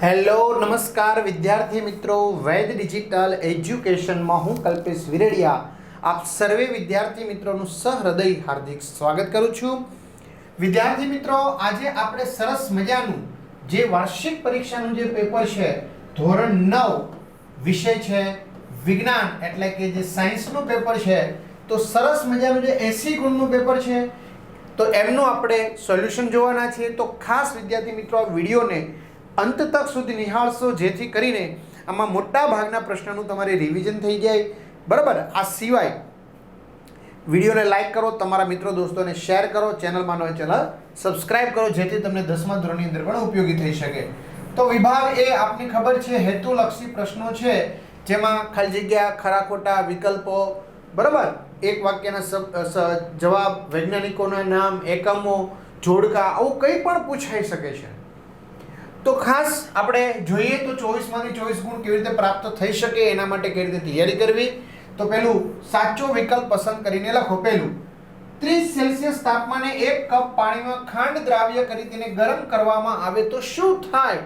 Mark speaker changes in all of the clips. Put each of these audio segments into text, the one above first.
Speaker 1: Hello, નમસ્કાર વિદ્યાર્થી મિત્રો. વૈદ ડિજિટલ એજ્યુકેશનમાં હું કલ્પેશ વિરડિયા. આપ સર્વે વિદ્યાર્થી મિત્રોનું સહૃદય હાર્દિક સ્વાગત કરું છું. વિદ્યાર્થી મિત્રો, આજે આપણે સરસ મજાનું જે વાર્ષિક પરીક્ષાનું જે પેપર છે, ધોરણ નવ, વિષય છે, વિજ્ઞાન એટલે કે જે સાયન્સનું પેપર છે, તો સરસ મજાનું જે એસી ગુણનું પેપર છે, તો એમનું આપણે સોલ્યુશન જોવાના છીએ. તો ખાસ વિદ્યાર્થી મિત્રો, આ વિડીયોને અંત તક સુધી નિહાળશો, જેથી કરીને આમાં મોટા ભાગના પ્રશ્નોનું તમારે રિવિઝન થઈ જાય. બરાબર? આ સિવાય વિડીયોને લાઇક કરો, તમારા મિત્રો દોસ્તોને શેર કરો ચેનલમાં નવા ચેનલ સબસ્ક્રાઇબ કરો, જેથી તમને દસમા ધોરણની અંદર પણ ઉપયોગી થઈ શકે. તો વિભાગ એ આપની ખબર છે, હેતુલક્ષી પ્રશ્નો છે, જેમાં ખાલી જગ્યા, ખરા ખોટા, વિકલ્પો, બરાબર? એક વાક્યના જવાબ, વૈજ્ઞાનિકોના નામ, એકમો, જોડકા, આવું કંઈ પણ પૂછાઈ શકે છે. તો ખાસ આપણે જોઈએ તો ચોવીસમાંથી ચોવીસ ગુણ કેવી રીતે પ્રાપ્ત થઈ શકે, એના માટે કેવી રીતે તૈયારી કરવી? તો પેલું, સાચો વિકલ્પ પસંદ કરીને લખો. પેલું, ત્રીસ સેલ્સિયસ તાપમાને એક કપ પાણીમાં ખાંડ દ્રાવ્ય કરી તેને ગરમ કરવામાં આવે તો શું થાય?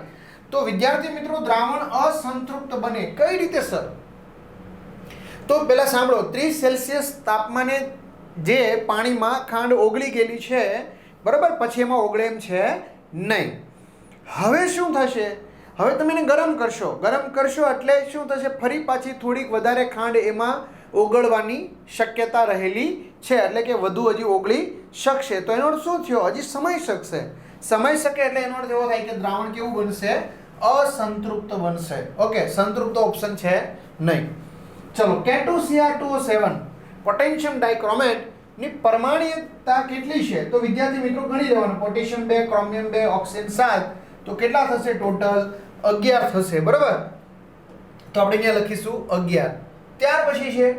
Speaker 1: તો વિદ્યાર્થી મિત્રો, દ્રાવણ અસંતૃપ્ત બને. કઈ રીતે, સર? તો પહેલાં સાંભળો. ત્રીસ સેલ્સિયસ તાપમાને જે પાણીમાં ખાંડ ઓગળી ગયેલી છે, બરાબર? પછી એમાં ઓગળે એમ છે નહીં. હવે શું થશે? હવે તમે એને ગરમ કરશો. ગરમ કરશો એટલે શું થશે? ફરી પાછી થોડીક વધારે ખાંડ એમાં ઓગળવાની શક્યતા રહેલી છે. એટલે કે વધુ હજી ઓગળી શકશે. તો એનો શું થયો? હજી સમય શકશે. સમય શકે એટલે એનો અર્થ એવો થાય કે દ્રાવણ કેવું બનશે? અસંતૃપ્ત બનશે. ઓકે, સંતૃપ્ત ઓપ્શન છે નહીં. ચલો K two CR two seven પોટેન્શિયમ ડાયક્રોમેટની પરમાણ્યતા કેટલી છે? તો વિદ્યાર્થી મિત્રો ગણી લેવાનું. પોટેશિયમ બે, ક્રોમિયમ બે, ઓક્સિજન સાત. તો કેટલા થશે ટોટલ? અગિયાર થશે, બરાબર? તો આપણે અહીંયા લખીશું અગિયાર. ત્યાર પછી છે,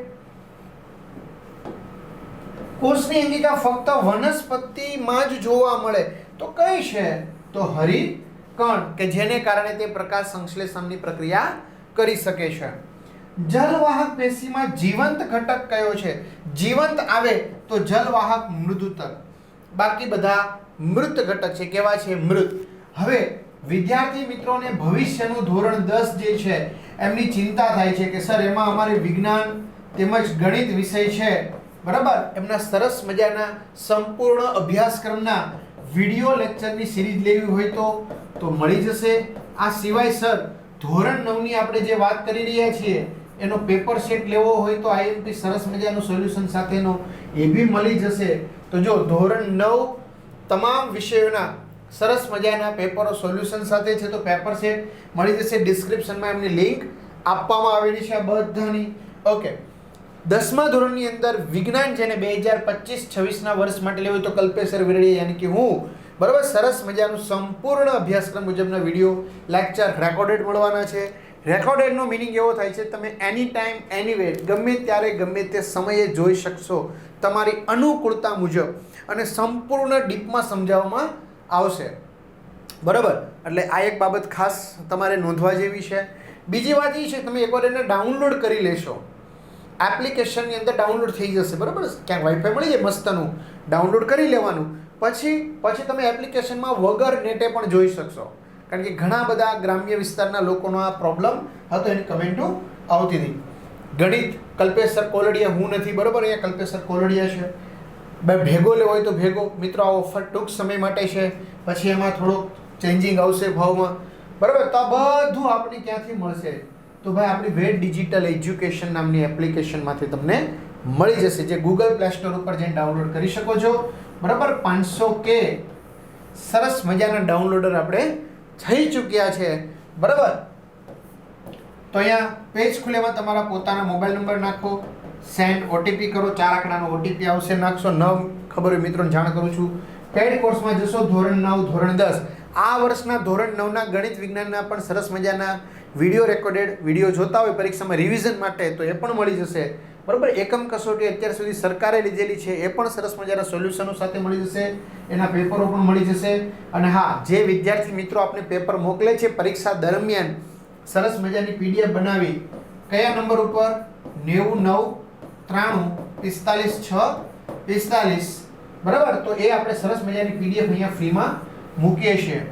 Speaker 1: કોષની અંગિકા ફક્ત વનસ્પતિમાં જ જોવા મળે. તો કઈ છે? તો હરિકણ કે જેને કારણે તે પ્રકાશ સંશ્લેષણની પ્રક્રિયા કરી શકે છે. જલવાહક પેશીમાં જીવંત ઘટક કયો છે? જીવંત આવે તો જલવાહક મૃદુતક બાકી બધા મૃત ઘટક છે. કેવા છે? મૃત. હવે વિદ્યાર્થી મિત્રોને ભવિષ્યનું ધોરણ દસ જે છે, એમની ચિંતા થાય છે કે, સર, એમાં અમારે વિજ્ઞાન તેમજ ગણિત વિષય છે. બરાબર? એમના સરસ મજાના સંપૂર્ણ અભ્યાસક્રમના વીડિયો લેક્ચરની સિરીઝ લેવી હોય તો તો મળી જશે. આ સિવાય, સર, ધોરણ નવની આપણે જે વાત કરી રહ્યા છીએ, એનો પેપર સેટ લેવો હોય તો આઈએમપી સરસ મજાનું સોલ્યુશન સાથેનો એ બી મળી જશે. તો જો ધોરણ નવ તમામ વિષયોના સરસ મજાના પેપરો સોલ્યુશન સાથે છે તો પેપર સેટ મળી જશે ડિસ્ક્રિપ્શનમાં એમની લિંક આપવામાં આવેલી છે બધાની. ઓકે દસમા ધોરણની અંદર વિજ્ઞાન જેને બે હજાર પચીસ છવ્વીસના વર્ષ માટે લેવું તો કલ્પેશ્વર વિરડી યાની કે હું, બરાબર સરસ મજાનું સંપૂર્ણ અભ્યાસક્રમ મુજબના વીડિયો લેક્ચર રેકોર્ડેડ મળવાના છે. રેકોર્ડેડનો મિનિંગ એવો થાય છે, તમે એની ટાઈમ એનીવે ગમે ત્યારે, ગમે તે સમયે જોઈ શકશો તમારી અનુકૂળતા મુજબ અને સંપૂર્ણ ડીપમાં સમજાવવામાં આવશે. બરાબર? એટલે આ એક બાબત ખાસ તમારે નોંધવા જેવી છે. બીજી વાત એ છે, તમે એકવાર એને ડાઉનલોડ કરી લેશો. એપ્લિકેશનની અંદર ડાઉનલોડ થઈ જશે, બરાબર? ક્યાંક વાઈફાઈ મળી જાય મસ્તનું. ડાઉનલોડ કરી લેવાનું. પછી પછી તમે એપ્લિકેશનમાં વગર નેટે પણ જોઈ શકશો. કારણ કે ઘણા બધા ગ્રામ્ય વિસ્તારના લોકોનો આ પ્રોબ્લેમ હતો, એની કમેન્ટો આવતી હતી. ગણિત, કલ્પેશ સર કોલડિયા, હું નથી, બરાબર? અહીંયા કલ્પેશ સર કોલડિયા છે. બે ભેગો લેવો હોય તો ભેગો. મિત્રો આ ઓફર ટૂંક સમય માટે છે. પછી એમાં થોડુંક ચેન્જિંગ આવશે ભાવમાં. બરાબર? તો આ બધું આપણે ક્યાંથી મળશે? તો ભાઈ, આપણી વેટ ડિજિટલ એજ્યુકેશન નામની એપ્લિકેશનમાંથી તમને મળી જશે, જે ગૂગલ પ્લે સ્ટોર ઉપર જઈને ડાઉનલોડ કરી શકો છો. બરાબર? પાંચસો કે સરસ મજાના ડાઉનલોડર આપણે થઈ ચૂક્યા છે. બરાબર? તો અહીંયા પેજ ખુલેમાં તમારા પોતાના મોબાઈલ નંબર નાખો. સેન્ડ ઓટીપી કરો, ચાર આંકડાનો ઓટીપી આવશે. નાખશો ન ખબર હોય મિત્રોને જાણ કરું છું. પેડ કોર્સમાં જશો, ધોરણ નવ, ધોરણ દસ. આ વર્ષના ધોરણ નવના ગણિત વિજ્ઞાનના પણ સરસ મજાના વીડિયો રેકોર્ડેડ વીડિયો જોતા હોય, પરીક્ષામાં રિવિઝન માટે, તો એ પણ મળી જશે. બરાબર? એકમ કસોટી અત્યાર સુધી સરકારે લીધેલી છે, એ પણ સરસ મજાના સોલ્યુશનો સાથે મળી જશે. એના પેપરો પણ મળી જશે. અને હા, જે વિદ્યાર્થી મિત્રો આપણે પેપર મોકલે છે, પરીક્ષા દરમિયાન, સરસ મજાની પીડીએફ બનાવી, કયા નંબર ઉપર? નેવું, નવ ત્રાણું, પિસ્તાલીસ, છ, પિસ્તાલીસ. બરાબર? તો એ આપણે સરસ મજાની પીડીએફ અહીંયા ફ્રીમાં મૂકીએ છીએ.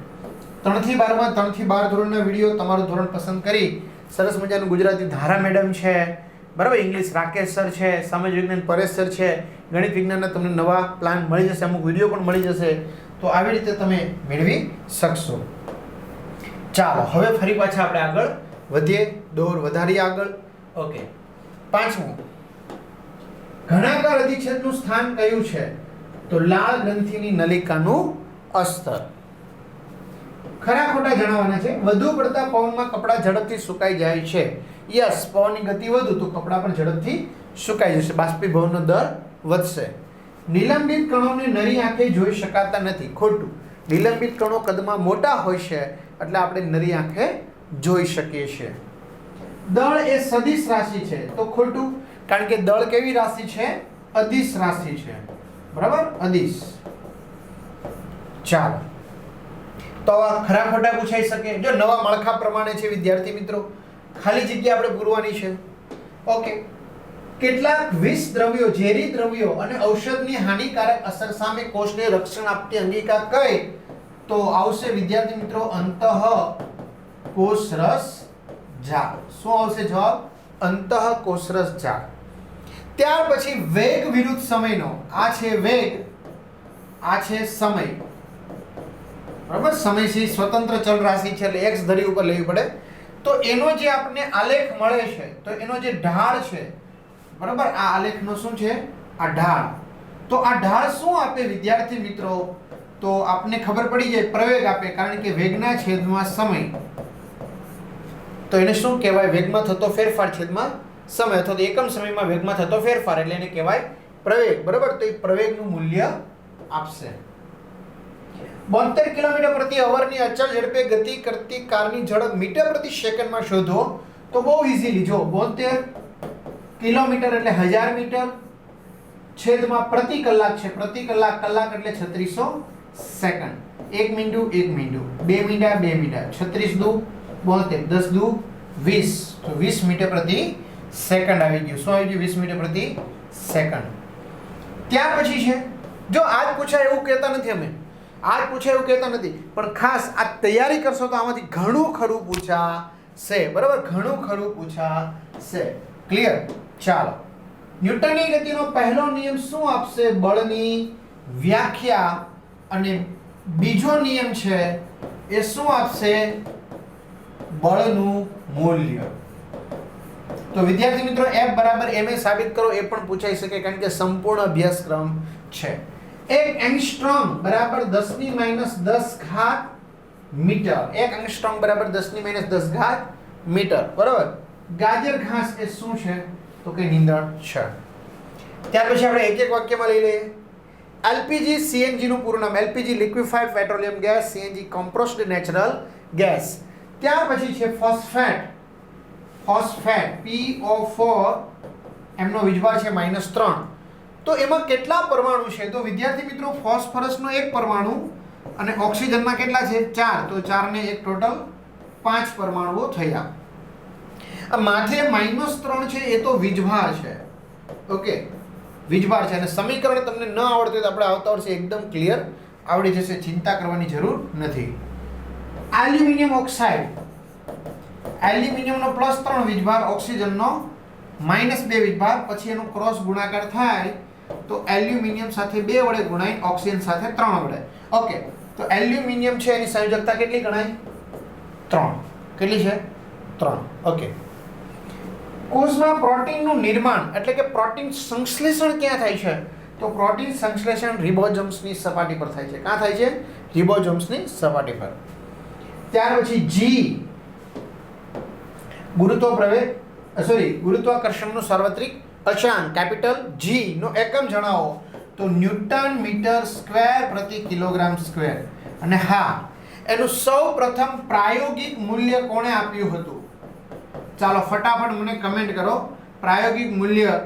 Speaker 1: ત્રણથી બારમાં, ત્રણથી બાર ધોરણના વીડિયો તમારું ધોરણ પસંદ કરી સરસ મજાનું ગુજરાતી ધારા મેડમ છે, બરાબર? ઇંગ્લિશ રાકેશ સર છે, સમાજ વિજ્ઞાન પરેશ સર છે, ગણિત વિજ્ઞાનના તમને નવા પ્લાન મળી જશે, અમુક વીડિયો પણ મળી જશે. તો આવી રીતે તમે મેળવી શકશો. ચાલો, હવે ફરી પાછા આપણે આગળ વધીએ. દોર વધારીએ આગળ. ઓકે પાંચમું. ઘણાકાર અધિચ્છેદનું સ્થાન કયું છે? તો લાળ ગ્રંથિની નલિકાનું અસ્તર. ખરા ખોટા જણાવવાના છે. વધુ પડતા પવનમાં કપડાં ઝડપથી સુકાઈ જાય છે. યસ, પવનની ગતિ વધુ, તો કપડાં પણ ઝડપથી સુકાઈ જશે. બાષ્પીભવનનો દર વધશે. નિલંબિત કણોને નરી આંખે જોઈ શકાતા નથી. ખોટું. નિલંબિત કણો કદમાં મોટા હોય છે, એટલે આપણે નરી આંખે જોઈ શકીએ છીએ. દળ એ સદિશ રાશિ છે. તો ખોટું. કારણ કે દળ કેવી રાશિ છે? અદિશ રાશિ છે. બરાબર? અદિશ. ચાલો. તો આ ખરા ખોટા પૂછાઈ શકે. જો નવા માળખા પ્રમાણે છે વિદ્યાર્થી મિત્રો. ખાલી જગ્યા આપણે પૂરવાની છે. ઓકે કેટલાક વિષ દ્રવ્યો, ઝેરી દ્રવ્યો અને ઔષધની હાનિકારક અસર સામે કોષને રક્ષણ આપતી અંગિકા કઈ? તો આવશે વિદ્યાર્થી મિત્રો અંતઃ કોષરસ જા શું આવશે જવાબ? અંતઃ કોષરસ જા ત્યાર પછી વેગ વિરુદ્ધ સમયનો. આ છે વેગ, આ છે સમય. બરાબર? સમય છે સ્વતંત્ર ચલ રાશિ છે એટલે એક્સ ધરી ઉપર લેવી પડે. તો એનો જે આપણને આલેખ મળે છે, તો એનો જે ઢાળ છે, બરાબર? આ આલેખનો શું છે? આ ઢાળ. તો આ ઢાળ શું આપે વિદ્યાર્થી મિત્રો? તો આપને ખબર પડી જાય પ્રવેગ આપે, કારણ કે વેગના છેદમાં સમય. તો એને શું કહેવાય? વેગમાં થતો ફેરફાર છેદમાં સમય અથવા તો એકમ સમયમાં વેગમાં થતો ફેરફાર એટલે એને કહેવાય પ્રવેગ. બરાબર? તો એ પ્રવેગનું મૂલ્ય આપશે. બોતેર કિલોમીટર પ્રતિ અવરની અચળ ઝડપે ગતિ કરતી કારની ઝડપ મીટર પ્રતિ સેકન્ડમાં શોધો તો બહુ ઇઝીલી જો બોતેર કિલોમીટર એટલે હજાર મીટર છેદમાં પ્રતિ કલાક છે. પ્રતિ કલાક કલાક એટલે છત્રીસો સેકન્ડ. એક મિનિટું એક મિનિટું બે મીંડા બે મીંડા. છત્રીસ દુ, બોતેર. દસ દુ, વીસ. તો વીસ મીટર પ્રતિ સેકન્ડ આવી ગયું. શું આવી ગયું? વીસ મીટર પ્રતિ સેકન્ડ ત્યાર પછી છે, જો આજ પૂછાય એવું કહેતા નથી અમે. આજ પૂછાય એવું કહેતા નથી. પણ ખાસ આ તૈયારી કરશો તો આમાંથી ઘણું ખરું પૂછાશે. બરાબર? ઘણું ખરું પૂછાશે. ક્લિયર ચાલો. ન્યૂટનની ગતિનો પહેલો નિયમ શું આપશે? બળની વ્યાખ્યા અને બીજો નિયમ છે એ શું આપશે? બળનું મૂલ્ય. તો વિદ્યાર્થી મિત્રો એફ બરાબર એમ એ સાબિત કરો, એ પણ પૂછાઈ શકે કારણ કે સંપૂર્ણ અભ્યાસક્રમ છે. એક એંગસ્ટ્રોમ બરાબર 10 ની માઇનસ 10 ઘાત મીટર. એક એંગસ્ટ્રોમ બરાબર 10 ની માઇનસ 10 ઘાત મીટર. બરાબર? ગાજર ઘાસ એ શું છે? તો કે નીંદણ છે. ત્યાર પછી આપણે એક એક વાક્યમાં લઈ લઈએ. એલપીજી સીએનજીનું પૂરું નામ. LPG liquefied petroleum gas, CNG compressed natural gas. ત્યાર પછી છે phosphate. Phosphate P O four એમનો વીજભાર છે માઇનસ ત્રણ. તો એમાં કેટલા પરમાણુ છે? તો વિદ્યાર્થી મિત્રો, ફોસ્ફરસનો એક પરમાણુ અને ઓક્સિજનના કેટલા છે? ચાર. તો ચારને એક ટોટલ પાંચ પરમાણુઓ થયા. માથે માઇનસ ત્રણ છે, એ તો વીજભાર છે. ઓકે વીજભાર છે. અને સમીકરણ તમને ન આવડતું હોય તો આપણે આવતા વર્ષે એકદમ ક્લિયર આવડી જશે. ચિંતા કરવાની જરૂર નથી. એલ્યુમિનિયમ ઓક્સાઇડ એલ્યુમિનિયમનો પ્લસ ત્રણ વીજભાર, ઓક્સિજનનો માઇનસ બે વીજભાર, પછી એનો ક્રોસ ગુણાકાર થાય તો એલ્યુમિનિયમ સાથે બે વડે ગુણાય, ઓક્સિજન સાથે ત્રણ વડે. ઓકે, તો એલ્યુમિનિયમ છે એની સંયોજકતા કેટલી ગણાય? ત્રણ. કેટલી છે? ત્રણ. ઓકે. કોષમાં પ્રોટીનનું નિર્માણ એટલે કે પ્રોટીન સંશ્લેષણ ક્યાં થાય છે? તો પ્રોટીન સંશ્લેષણ રિબોઝોમ્સની સપાટી પર થાય છે. ક્યાં થાય છે? રિબોઝોમ્સની સપાટી પર. ત્યાર પછી જી ગુરુત્વ પ્રવેગ સોરી ગુરુત્વાકર્ષણનું સાર્વત્રિક અચાન કેપિટલ જી નો એકમ જણાવો. તો ન્યૂટન મીટર સ્ક્વેર પ્રતિ કિલોગ્રામ સ્ક્વેર. અને હા, એનું સૌ પ્રથમ પ્રાયોગિક મૂલ્ય કોણે આપ્યું હતું? ચાલો ફટાફટ મને કમેન્ટ કરો. પ્રાયોગિક મૂલ્ય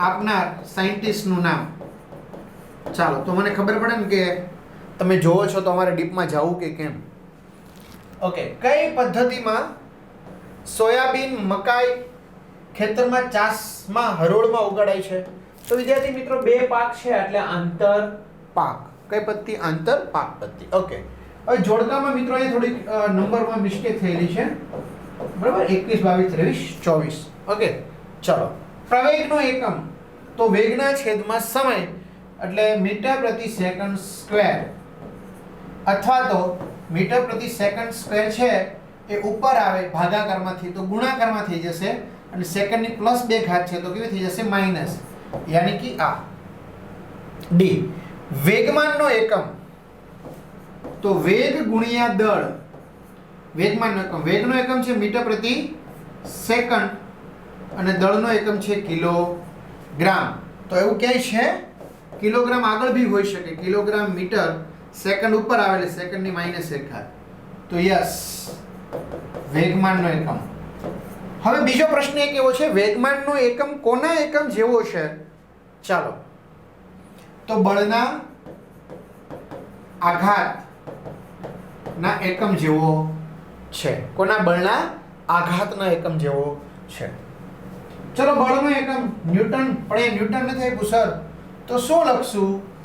Speaker 1: આપનાર સાયન્ટિસ્ટનું નામ. ચાલો, તો મને ખબર પડે ને કે તમે જોવો છો તો અમારે ડીપમાં જવું કે કેમ? ઓકે કઈ પદ્ધતિમાં સોયાબીન મકાઈ ખેતરમાં ચાસમાં હરોળમાં ઉગાડાય છે. તો વિદ્યાર્થી મિત્રો, બે પાક છે, એટલે આંતર પાક. કઈ પદ્ધતિ આંતર પાક પદ્ધતિ ઓકે હવે જોડકામાં મિત્રો, અહીંયા થોડીક નંબરમાં મિસ્ટેક થયેલી છે. બરાબર? એકવીસ, બાવીસ, ત્રેવીસ, ચોવીસ. ઓકે ચલો. પ્રવેગનો એકમ. તો વેગના છેદમાં સમય, એટલે મીટર પ્રતિ સેકન્ડ સ્ક્વેર. અથવા તો મીટર પ્રતિ સેકન્ડ સ્ક્વેર છે એ ઉપર આવે, ભાગાકારમાંથી, તો ગુણાકારમાં થઈ જશે અને સેકન્ડની પ્લસ બે ઘાત છે, તો કેવી થઈ જશે? માઇનસ યાની કે આ. ડી વેગમાનનો એકમ. તો વેગ ગુણ્યા દળ. વેગમાનનો એકમ. વેગનો એકમ છે મીટર પ્રતિ સેકન્ડ અને દળનો એકમ છે કિલોગ્રામ. તો એવું ક્યાંય છે? કિલોગ્રામ આગળ બી હોઈ શકે. કિલોગ્રામ મીટર સેકન્ડ ઉપર આવે એટલે સેકન્ડની માઇનસ એક ઘાત. તો યસ વેગમાનનો એકમ. હવે બીજો પ્રશ્ન એક એવો છે? વેગમાનનો એકમ કોના એકમ જેવો છે? ચાલો. તો બળના આઘાત ના એકમ જેવો છે. કોના બળના આઘાતના એકમ જેવો છે. ચલો બળનો એકમ. ન્યૂટન, પણ એ ન્યૂટન નથી આપ્યું, સર. તો શું લખશું?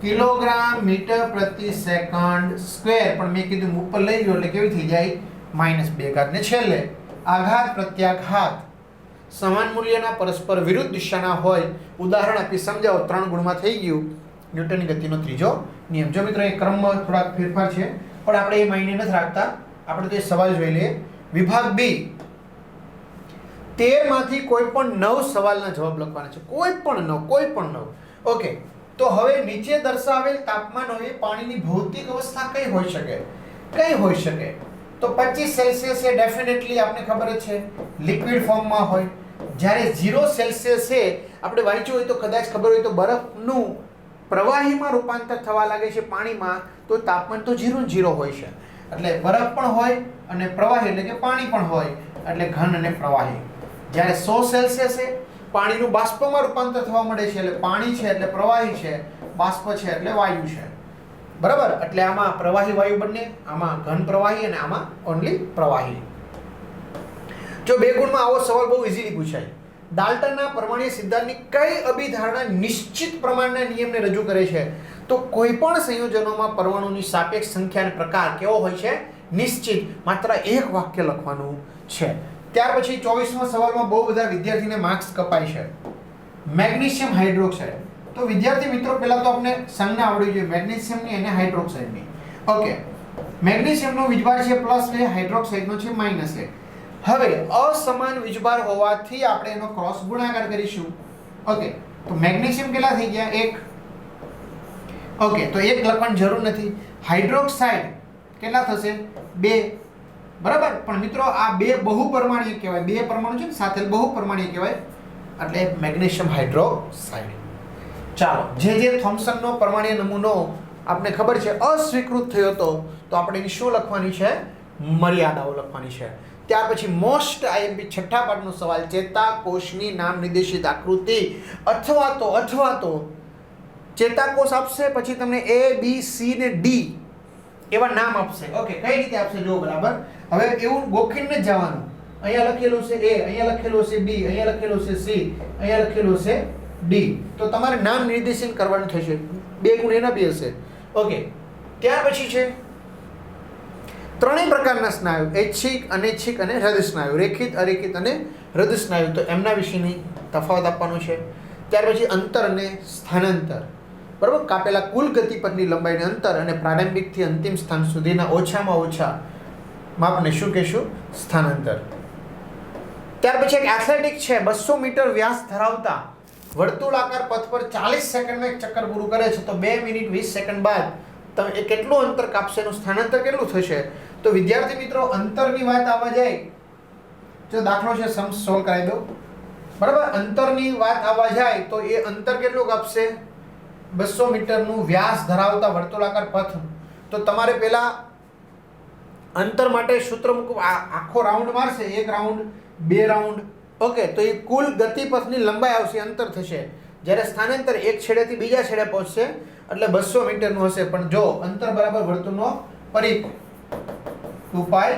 Speaker 1: કિલોગ્રામ મીટર પ્રતિ સેકન્ડ સ્ક્વેર. પણ મેં કીધું ઉપર લઈ ગયો એટલે કેવી થઈ જાય? માઇનસ બે ઘાત ને છેલ્લે. આઘાત, પ્રત્યાઘાત. સમાન મૂલ્યના પરસ્પર વિરુદ્ધ દિશાના હોય. ઉદાહરણ આપી સમજાવો. ત્રણ ગુણમાં થઈ ગયું. ન્યૂટનની ગતિનો ત્રીજો નિયમ. જો મિત્રો એ ક્રમમાં થોડાક ફેરફાર છે, પણ આપણે એ માયને નથી રાખતા. આપણે તો એ સવાલ જોઈ લઈએ. વિભાગ બી. તેરમાંથી કોઈ પણ નવ સવાલના જવાબ લખવાના છે. કોઈ પણ નવ, કોઈ પણ નવ. ઓકે. તો હવે નીચે દર્શાવેલ તાપમાન હોય પાણીની ભૌતિક અવસ્થા કઈ હોઈ શકે? કઈ હોઈ શકે? તો પચીસ સેલ્સિયસ એ ડેફિનેટલી આપને ખબર છે લિક્વિડ ફોર્મમાં હોય. જ્યારે ઝીરો સેલ્સિયસ એ આપણે વાંચ્યું હોય તો કદાચ ખબર હોય તો બરફનું પ્રવાહીમાં રૂપાંતર થવા લાગે છે પાણીમાં, તો તાપમાન તો ઝીરો ઝીરો હોય છે. એટલે બરફ પણ હોય અને પ્રવાહી એટલે કે પાણી પણ હોય, એટલે ઘન અને પ્રવાહી. જ્યારે સો સેલ્સિયસે પાણીનું બાષ્પમાં રૂપાંતર થવા મળે છે, એટલે પાણી છે, એટલે પ્રવાહી છે, બાષ્પ છે, એટલે વાયુ છે. બરાબર? એટલે આમાં પ્રવાહી વાયુ બંને, આમાં ઘન પ્રવાહી અને આમાં ઓનલી પ્રવાહી. જો બે ગુણમાં આવો સવાલ બહુ ઇઝીલી પૂછાય. ડાલ્ટનના પરમાણ્વીય સિદ્ધાંતની કઈ અભિધારણા નિશ્ચિત પ્રમાણના નિયમને રજૂ કરે છે? તો કોઈ પણ સંયોજનોમાં પરમાણુની સાપેક્ષ સંખ્યા અને પ્રકાર કેવો હોય છે? નિશ્ચિત. માત્ર એક વાક્ય લખવાનું છે. ત્યાર પછી ચોવીસમાં સવાલમાં બહુ બધા વિદ્યાર્થીને માર્ક્સ કપાય છે. Magnesium hydroxide. તો વિદ્યાર્થી મિત્રો, પહેલા તો આપણે સંજ્ઞા આવડવી જોઈએ મેગ્નેશિયમની અને હાઇડ્રોક્સાઇડની ઓકે મેગ્નેશિયમનો વીજભાર છે પ્લસ એ હાઇડ્રોક્સાઇડનો છે માઇનસ એક. હવે, અસમાન વીજભાર હોવાથી આપણે એનો ક્રોસ ગુણાકાર કરીશું. ઓકે તો મેગ્નેશિયમ કેટલા થઈ ગયા? એક. ઓકે તો એક લખવાની જરૂર નથી. હાઇડ્રોક્સાઇડ કેટલા થશે? બે. બરાબર? પણ મિત્રો, આ બે બહુ પરમાણીય કહેવાય. બે પરમાણુ છે ને, સાથે બહુ પરમાણીય કહેવાય. એટલે મેગ્નેશિયમ હાઇડ્રોક્સાઇડ. ચાલો, જે જે થોમ્સનનો પરમાણીય નમૂનો આપને ખબર છે, અસ્વીકૃત થયો હતો, તો આપણે એની શું લખવાની છે? મર્યાદાઓ લખવાની છે. ત્યાર પછી મોસ્ટ આઈએમપી છઠ્ઠા પાઠનો સવાલ, ચેતાકોષની નામ નિર્દેશિત આકૃતિ, અથવા તો અથવા તો, ચેતાકોષ આપશે, પછી તમને એ બી સી ને ડી એવા નામ આપશે. ઓકે કઈ રીતે આપશે? જો બરાબર. હવે એવું ગોખીને જવાનું. અહીંયા લખેલું છે એ અહીંયા લખેલું છે બી અહીંયા લખેલું છે સી અહીંયા લખેલું છે ડી તો તમારે નામ નિર્દેશન કરવાનું થશે. બે ગુણ એના બી હશે. ઓકે ત્યાર પછી છે, ત્રણેય પ્રકારના સ્નાયુ, ઐચ્છિક, અનૈચ્છિક અને હૃદય સ્નાયુ, રેખિત, અરેખિત અને હૃદય સ્નાયુ. તો એમના વિશેની તફાવત આપવાનું છે. ત્યાર પછી અંતર અને સ્થાનાંતર. બરાબર? કાપેલા કુલ ગતિ પરની લંબાઈને અંતર અને પ્રારંભિકથી અંતિમ સ્થાન સુધીના ઓછામાં ઓછા માપને શું કહેશું? સ્થાનાંતર. ત્યાર પછી એક એથ્લેટિક છે, બસો મીટર વ્યાસ ધરાવતા. વર્તુળાકાર પથ પર ચાલીસ સેકન્ડમાં એક ચક્કર પૂરું કરે છે, તો બે મિનિટ વીસ સેકન્ડ બાદ તમે એ કેટલું અંતર કાપશે એનું સ્થાનાંતર કેટલું થશે? તો વિદ્યાર્થી મિત્રો, અંતરની વાત આવવા જાય. જો દાખલો છે સમ સોલ્વ કરાવી દો બરાબર? અંતરની વાત આવવા જાય, તો એ અંતર કેટલું કાપશે? બસો મીટરનું વ્યાસ ધરાવતા વર્તુળાકાર પથ. તો તમારે પહેલા અંતર માટે સૂત્ર મૂકવું. આખો રાઉન્ડ મારશે. એક રાઉન્ડ બે રાઉન્ડ ઓકે, તો એ કુલ ગતિપથની લંબાઈ આવશે, અંતર થશે. જ્યારે સ્થાનાંતર એક છેડેથી બીજા છેડે પહોંચશે, એટલે બસો મીટરનું હશે. પણ જો અંતર બરાબર વર્તુળનો પરિઘ ટુ પાય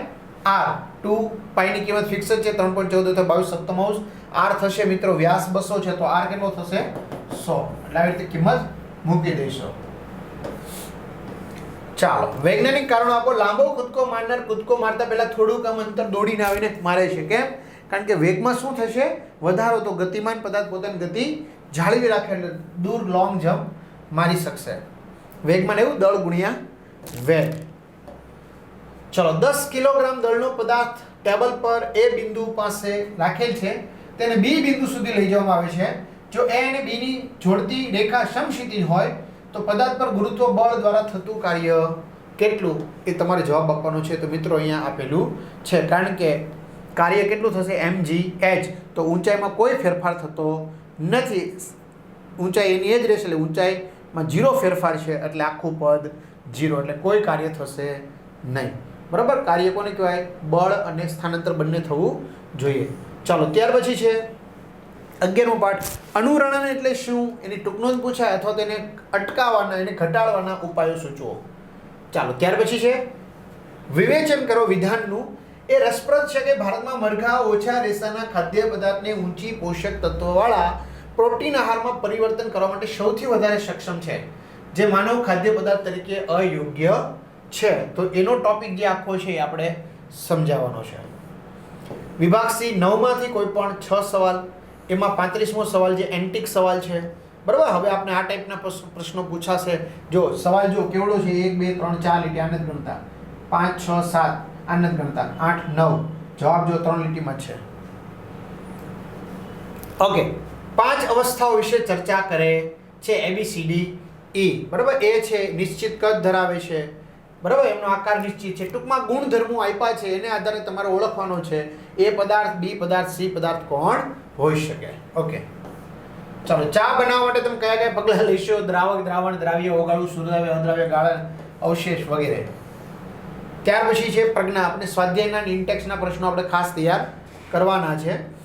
Speaker 1: આર. ટુ પાઈની કિંમત ફિક્સ જ છે, ત્રણ પોઈન્ટ ચૌદ અથવા બાવીસ સપ્તમ અંશ આર થશે મિત્રો, વ્યાસ બસો છે, તો આર કેટલો થશે? સો. એટલે આવી રીતે કિંમત મૂકી દઈશું. ચાલો, વૈજ્ઞાનિક કારણો આપો. લાંબો કૂદકો મારનાર કૂદકો મારતા પહેલા થોડુંક આમ અંતર દોડીને આવીને મારે છે, કેમ? કારણ કે વેગમાં શું થશે? વધારો તો ગતિમાન પદાર્થ પોતાની ગતિ જાળવી રાખે એટલે દૂર લોંગ જમ્પ મારી શકશે. વેગમાં એવું? દળ ગુણ્યા વેગ. ચલો, દસ કિલોગ્રામ દળનો પદાર્થ ટેબલ પર એ બિંદુ પાસે રાખેલ છે. તેને બી બિંદુ સુધી લઈ જવામાં આવે છે. જો એ અને બીની જોડતી રેખા સમક્ષિતિજ હોય, તો પદાર્થ પર ગુરુત્વ બળ દ્વારા થતું કાર્ય કેટલું? એ તમારે જવાબ આપવાનો છે. તો મિત્રો, અહીંયા આપેલું છે. કારણ કે કાર્ય કેટલું થશે? M G H. તો ઊંચાઈમાં કોઈ ફેરફાર થતો નથી. ઊંચાઈ એની એ જ રહેશે, એટલે ઊંચાઈમાં જીરો ફેરફાર છે, એટલે આખું પદ જીરો એટલે કોઈ કાર્ય થશે નહીં. બરાબર? કાર્ય કોને કહેવાય? બળ અને સ્થાનાંતર બંને થવું જોઈએ. ચાલો, ત્યાર પછી છે અગિયારમો પાઠ. અનુરણન એટલે શું? એની ટૂંકનો જ પૂછાય અથવા તેને અટકાવવાના, એને ઘટાડવાના ઉપાયો સૂચવો. ચાલો, ત્યાર પછી છે વિવેચન કરો વિધાનનું એ રસપ્રદ છે કે ભારતમાં મરઘા, ઓછા રેસાના ખાદ્ય પદાર્થને ઊંચી પોષક તત્વોવાળા પ્રોટીન આહારમાં પરિવર્તન કરવા માટે સૌથી વધારે સક્ષમ છે. જે માનવ ખાદ્ય પદાર્થ તરીકે અયોગ્ય છે. તો એનો ટોપિક જે આખો છે એ આપણે સમજાવવાનો છે. વિભાગ સી, નવમાંથી કોઈ પણ છ સવાલ. એમાં પાંત્રીસમો સવાલ જે એન્ટિક સવાલ છે. બરાબર? હવે આપણે આ ટાઈપના પ્રશ્ન- પૂછાશે. જો સવાલ જો કેવડો છે? એક, બે, ત્રણ, ચાર લીટી આને જ ગણતા. પાંચ, છ, સાત. આને નથી ગણતા. આઠ, નવ. જવાબ જો ત્રણ લીટીમાં છે. ઓકે પાંચ અવસ્થાઓ વિશે ચર્ચા કરે છે એબીસીડી ઈ બરાબર? એ છે, નિશ્ચિત કદ ધરાવે છે. બરાબર? એમનો આકાર નિશ્ચિત છે. ટૂંકમાં ગુણધર્મો આપ્યા છે, એને આધારે તમારે ઓળખવાનો છે. એ પદાર્થ બી પદાર્થ સી પદાર્થ કોણ હોઈ શકે? ઓકે ચાલો, ચા બનાવવા માટે તમે કયા કયા પગલાં લઈશો દ્રાવક, દ્રાવણ, દ્રાવ્ય, ઓગાળું, સુદ્રાવ્ય, અદ્રાવ્ય, ગાળણ, અવશેષ વગેરે. ત્યાર પછી છે પ્રજ્ઞા. આપણે સ્વાધ્યાયના ઇન્ટેક્સના પ્રશ્નો આપણે ખાસ તૈયાર કરવાના છે.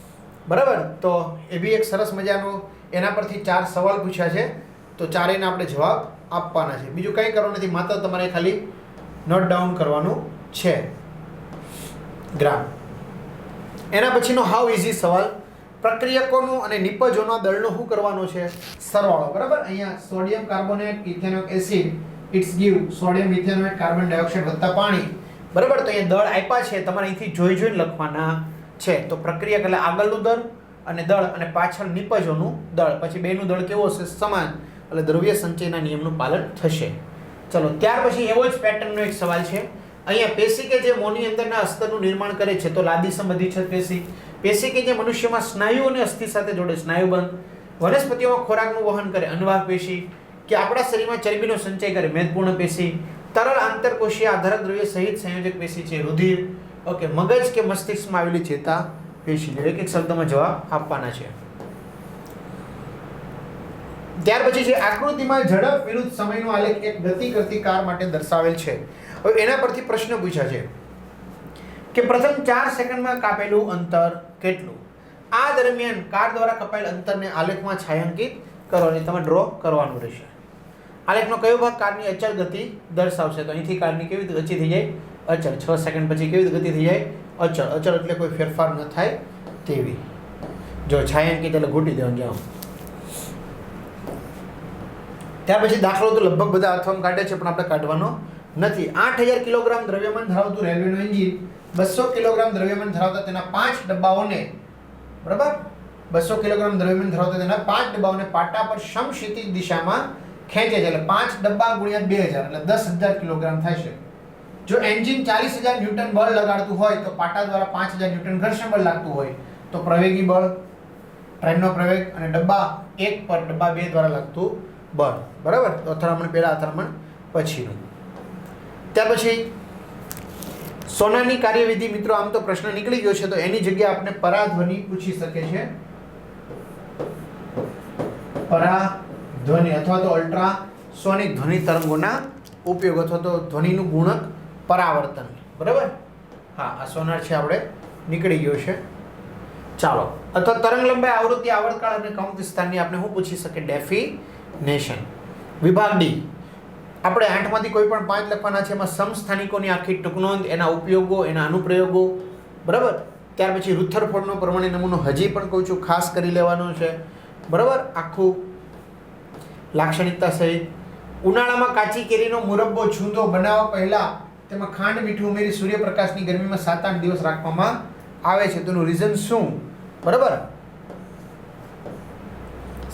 Speaker 1: બરાબર? તો એ બી એક સરસ મજાનો એના પરથી ચાર સવાલ પૂછ્યા છે. તો ચારેયના આપણે જવાબ આપવાના છે. બીજું કંઈ કરવાનું નથી. માત્ર તમારે ખાલી નોટ ડાઉન કરવાનું છે. ગ્રામ. એના પછીનો હાઉ ઇઝી સવાલ. પ્રક્રિયકોનું અને નિપજોના દળનો શું કરવાનો છે? સરવાળો. બરાબર? અહીંયા sodium carbonate ethanoic acid it's give sodium ethanoic carbon dioxide વત્તા પાણી. બરાબર? તો અહીંયા દળ આપ્યા છે. તમારે અહીંથી જોઈ જોઈને લખવાના છે. તો પ્રક્રિયા એટલે આગળનું દળ અને દળ અને પાછળ નિપજોનું દળ. પછી બેનું દળ કેવો હશે? સમાન. એટલે દ્રવ્ય સંચયના નિયમનું પાલન થશે. ચલો, ત્યાર પછી એવો જ પેટર્નનો એક સવાલ છે. અહીંયા પેશી કે જે મોની અંદરના અસ્તરનું નિર્માણ કરે છે, તો લાદી સંબંધી છે પેશી પેશી કે જે મનુષ્યમાં સ્નાયુ અને અસ્થિ સાથે જોડે સ્નાયુબંધ વનસ્પતિઓમાં ખોરાકનું વહન કરે અનવાહ પેશી. કે આપણા શરીરમાં ચરબીનો સંચય કરે, મેદપૂર્ણ પેશી, તરલ આંતરકોષીય આધારક દ્રવ્ય સહિત સંયોજક પેશી છે, રુધિર, ઓકે, મગજ કે મસ્તિષ્કમાં આવેલી ચેતા પેશી એક એક શબ્દમાં જવાબ આપવાના છે. ત્યાર પછી છે, આકૃતિમાં ઝડપ વિરુદ્ધ સમયનો આલેખ એક ગતિ કરતી કાર માટે દર્શાવેલ છે. હવે એના પરથી પ્રશ્ન પૂછ્યા છે કે પ્રથમ ચાર સેકન્ડમાં કાપેલું અંતર કેટલું? આ દરમિયાન કાર દ્વારા કપાયેલ અંતરને આલેખમાં છાયાંકિત કરવાની તમે ડ્રો કરવાનું રહેશે. આલેખનો કયો ભાગ કારની અચળ ગતિ દર્શાવશે? તો અહીંથી કારની કેવી રીતે ગતિ થઈ જાય? અચળ. છ સેકન્ડ પછી કેવી રીતે ગતિ થઈ જાય? અચળ. અચળ એટલે કોઈ ફેરફાર ન થાય તેવી. જો છાંયાંકિત એટલે ઘૂંટી દેવાનું, જાઓ. ત્યાર પછી દાખલો તો લગભગ બધા અર્થમાં કાઢે છે, પણ આપણે કાઢવાનો નથી. આઠ હજાર કિલોગ્રામ દ્રવ્યમાન ધરાવતું રેલવેનું એન્જિન બસો કિલોગ્રામ દ્રવ્યમાન ધરાવતા તેના પાંચ ડબ્બાઓને, બરાબર? બસો કિલોગ્રામ દ્રવ્યમાન ધરાવતા તેના પાંચ ડબ્બાઓને પાટા પર સમક્ષિતિજ દિશામાં ખેંચે છે એટલે પાંચ ડબ્બા ગુણ્યા બે હજાર, એટલે દસ હજાર કિલોગ્રામ થશે જો એન્જિન ચાલીસ હજાર ન્યૂટન બળ લગાડતું હોય, તો પાટા દ્વારા પાંચ હજાર ન્યૂટન ઘર્ષણ બળ લાગતું હોય, તો પ્રવેગી બળ, ટ્રેનનો પ્રવેગ અને ડબ્બા એક પર ડબ્બા બે દ્વારા લાગતું બળ. બરાબર? તો અથડામણ પહેલાં અથડામણ, પછીનું. ત્યાર પછી, સોનાની કાર્યવિધિ, મિત્રો, આમ તો પ્રશ્ન નીકળી ગયો છે, તો એની જગ્યાએ આપણે પરાધ્વનિ પૂછી શકે છે પરાધ્વનિ અથવા તો અલ્ટ્રા સોનિક ધ્વનિ તરંગોના ઉપયોગ અથવા તો ધ્વનિનું ગુણક પરાવર્તન. બરાબર? હા, આ સોનાર છે, આપણે નીકળી ગયો છે. ચાલો, અથવા તરંગ લંબાઈ, આવૃત્તિ, આવર્તકાળ અને કંપ વિસ્તારની આપણે શું પૂછી શકીએ? ડેફિનેશન વિભાગ ડી આપણે આઠમાંથી કોઈ પણ પાંચ લખવાના છે, એમાં સમસ્થાનિકોની આખી ટૂંકનોંધ એના ઉપયોગો, એના અનુપ્રયોગો, બરાબર? ત્યાર પછી રુથરફોર્ડનો પ્રમાણે નમૂનો હજી પણ કહું છું, ખાસ કરી લેવાનો છે. બરાબર? આખું લાક્ષણિકતા સહિત. ઉનાળામાં કાચી કેરીનો મુરબ્બો છૂંદો બનાવવા પહેલા તેમાં ખાંડ મીઠું ઉમેરી સૂર્યપ્રકાશની ગરમીમાં સાત આઠ દિવસ રાખવામાં આવે છે. તેનું રીઝન શું? બરાબર?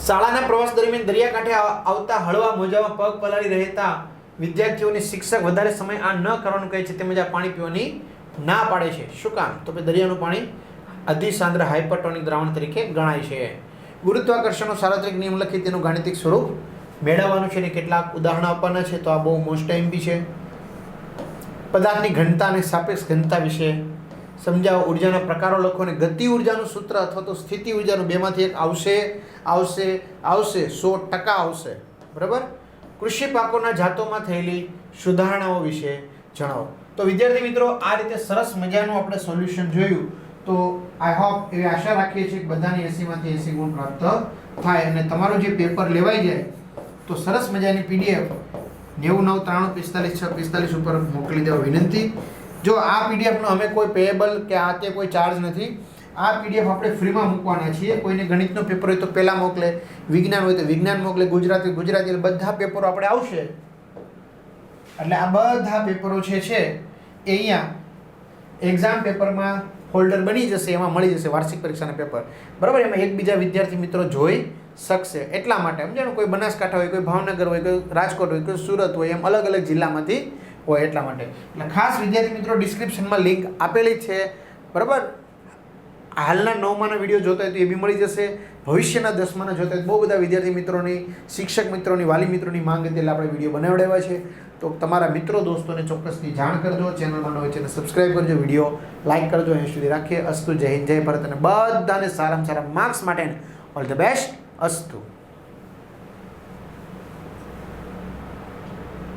Speaker 1: શાળાના પ્રવાસ દરમિયાન દરિયાકાંઠે આવ- આવતા હળવા મોજામાં પગ પલાળી રહેતા વિદ્યાર્થીઓને શિક્ષક વધારે સમય આ ન કરવાનું કહે છે, તેમજ આ પાણી પીવાની ના પાડે છે. શું કામ? તો કે દરિયાનું પાણી અધિસાંદ્ર હાઇપરટોનિક દ્રાવણ તરીકે ગણાય છે. ગુરુત્વાકર્ષણનો સાર્વત્રિક નિયમ લખી તેનું ગાણિતિક સ્વરૂપ મેળવવાનું છે ને કેટલાક ઉદાહરણો આપવાના છે, તો આ બહુ મોસ્ટ ટાઈમ બી છે. પદાર્થની ઘનતા અને સાપેક્ષ ઘનતા વિશે સમજાવો. ઉર્જાના પ્રકારો લખો અને ગતિ ઉર્જાનું સૂત્ર અથવા તો સ્થિતિ ઉર્જાનું બેમાંથી એક આવશે આવશે આવશે, સો ટકા આવશે. બરાબર? કૃષિ પાકોના જાતોમાં થયેલી સુધારણાઓ વિશે જણાવો. તો વિદ્યાર્થી મિત્રો, આ રીતે સરસ મજાનું આપણે સોલ્યુશન જોયું. તો આઈ હોપ એવી આશા રાખીએ છીએ કે બધાની એસીમાંથી એસી ગુણ પ્રાપ્ત થાય અને તમારું જે પેપર લેવાઈ જાય તો સરસ મજાની પીડીએફ નેવું નવ ત્રાણું પિસ્તાલીસ છ પિસ્તાલીસ ઉપર મોકલી દેવા વિનંતી. જો આ પીડીએફનો અમે કોઈ પેએબલ કે આ તે કોઈ ચાર્જ નથી, આ પીડીએફ આપણે ફ્રીમાં મૂકવાના છીએ. કોઈને ગણિતનો પેપર હોય તો પહેલાં મોકલે, વિજ્ઞાન હોય તો વિજ્ઞાન મોકલે, ગુજરાતી ગુજરાતી બધા પેપરો આપણે આવશે. એટલે આ બધા પેપરો છે છે. એ અહીંયા એક્ઝામ પેપરમાં ફોલ્ડર બની જશે, એમાં મળી જશે વાર્ષિક પરીક્ષાના પેપર બરાબર? એમાં એકબીજા વિદ્યાર્થી મિત્રો જોઈ શકશે. એટલા માટે સમજાણું કોઈ બનાસકાંઠા હોય, કોઈ ભાવનગર હોય, કોઈ રાજકોટ હોય, કોઈ સુરત હોય, એમ અલગ અલગ જિલ્લામાંથી હોય એટલા માટે. એટલે ખાસ વિદ્યાર્થી મિત્રો ડિસ્ક્રિપ્શનમાં લિંક આપેલી છે. બરાબર? હાલના નવમાના વીડિયો જોતા હોય તો એ બી મળી જશે. ભવિષ્યના દસમાના જોતા હોય બહુ બધા વિદ્યાર્થી મિત્રોની, શિક્ષક મિત્રોની, વાલી મિત્રોની માંગ હતી એટલે આપણે વીડિયો બનાવડાવ્યા છે. તો તમારા મિત્રો, દોસ્તોને ચોક્કસથી જાણ કરજો, ચેનલમાં હોય ચેનલ સબસ્ક્રાઈબ કરજો વીડિયો લાઇક કરજો, અહીં સુધી રાખીએ. અસ્તુ, જય હિન્દ, જય ભારત, અને બધાને સારામાં સારા માર્ક્સ માટે ઓલ ધ બેસ્ટ અસ્તુ.